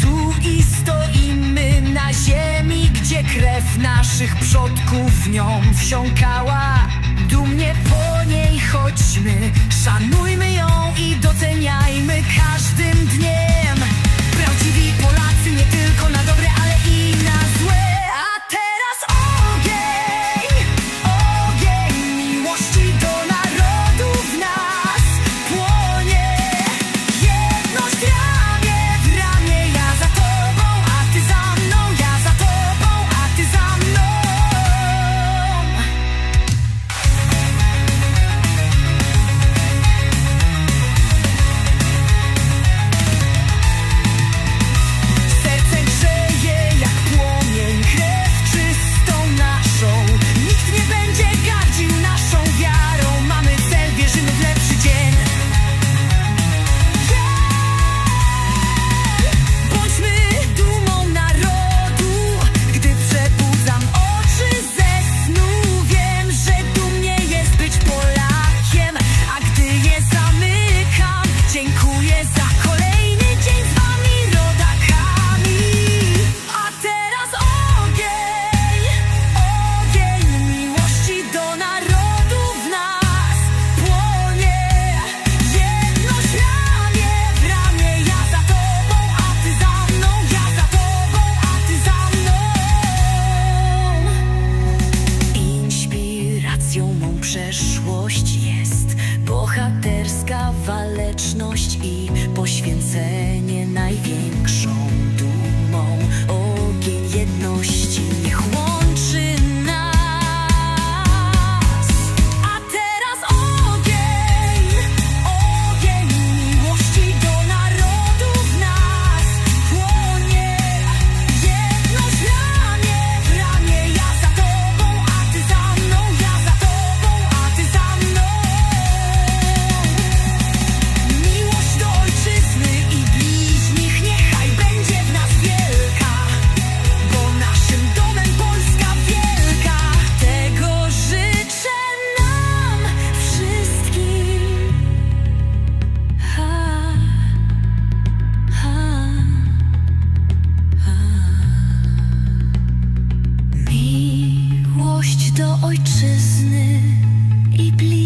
Tu i stoimy na ziemi, gdzie krew naszych przodków w nią wsiąkała. Dumnie po niej chodźmy, szanujmy waleczność i poświęcenie. do ojczyzny i bliżej.